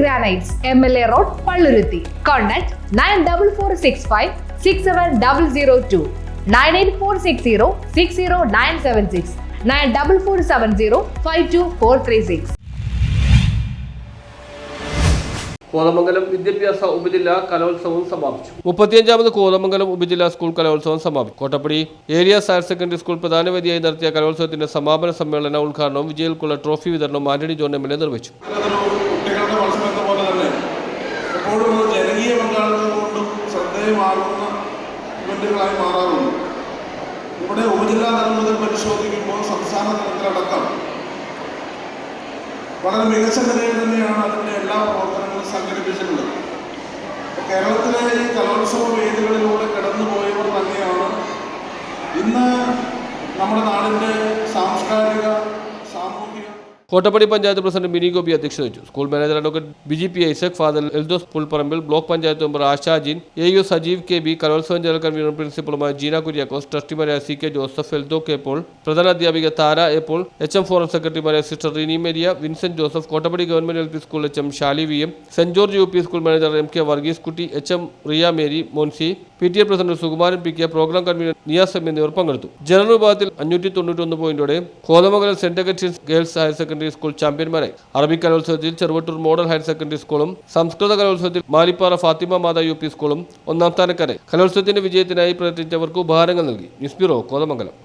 Granites M L A road Palluruthy contact nine double four six five six seven double zero two nine eight four six zero six zero nine seven six nine double four seven zero five two four three six Kothamangalam വിദ്യാഭ്യാസ ഉപജില്ലാ കലോത്സവം സമാപിച്ചു. മുപ്പത്തിയഞ്ചാമത് കോതമംഗലം ഉപജില്ലാ school കലോത്സവം സമാപിച്ചു Kottappady area higher secondary school പ്രധാനവേദിയായി നടത്തിയ കലോത്സവത്തിന്റെ സമാപന സമ്മേളന ഉദ്ഘാടനവും വിജയികൾക്കുള്ള ട്രോഫി വിതരണവും Antony John M L A നിർവഹിച്ചു. പങ്കാളിത്തം ശ്രദ്ധേയമാകുന്ന ഇവന്റുകളായി മാറാറുണ്ട്. ഇവിടെ ഉപജില്ലാ തലം മുതൽ പരിശോധിക്കുമ്പോൾ സംസ്ഥാന തലത്തിലടക്കം വളരെ മികച്ച നിലയിൽ തന്നെയാണ് അതിന്റെ എല്ലാ പ്രവർത്തനങ്ങളും സംഘടിപ്പിച്ചിട്ടുള്ളത്. കേരളത്തിലെ ഈ കലോത്സവ വേദികളിലൂടെ കടന്നുപോയവർ തന്നെയാണ് ഇന്ന് നമ്മുടെ നാടിന്റെ സാംസ്കാരിക സാമൂഹിക കോട്ടപ്പടി പഞ്ചായത്ത് പ്രസിഡന്റ് മിനി ഗോപി അധ്യക്ഷത വഹിച്ചു. School manager advocate Biji P Isaac father Eldhose Pulparambil block panchayat member Ashajin A U Sajeev K B കലോത്സവം ജനറൽ കൺവീനർ പ്രിൻസിപ്പളുമായ Jeena Kuriakose ട്രസ്റ്റിമാരായ C K Joseph Eldho K Paul പ്രധാന അധ്യാപിക Thara A Paul H M forum സെക്രട്ടറിമാരായ sister Rini Maria Vincent Joseph Kottappady government L P school H M Shali V M saint George U P school manager M K Varghese Kutty H M Riya Mary Moncy P T A president Sukumaran P K programme convener Niyas M എന്നിവർ പങ്കെടുത്തു. General വിഭാഗത്തിൽ അഞ്ഞൂറ്റി തൊണ്ണൂറ്റൊന്ന് പോയിന്റോടെ Kothamangalam Saint Augustine's girls higher secondary school ചാമ്പ്യന്മാരായി. അറബി കലോത്സവത്തിൽ Cheruvattoor model higher secondary സ്കൂളും സംസ്കൃത കലോത്സവത്തിൽ മാലിപ്പാറ ഫാത്തിമ മാതാ യു പി സ്കൂളും ഒന്നാം സ്ഥാനക്കാരെ കലോത്സവത്തിന്റെ വിജയത്തിനായി പ്രവർത്തിച്ചവർക്ക് ഉപഹാരങ്ങൾ നൽകി. News bureau Kothamangalam.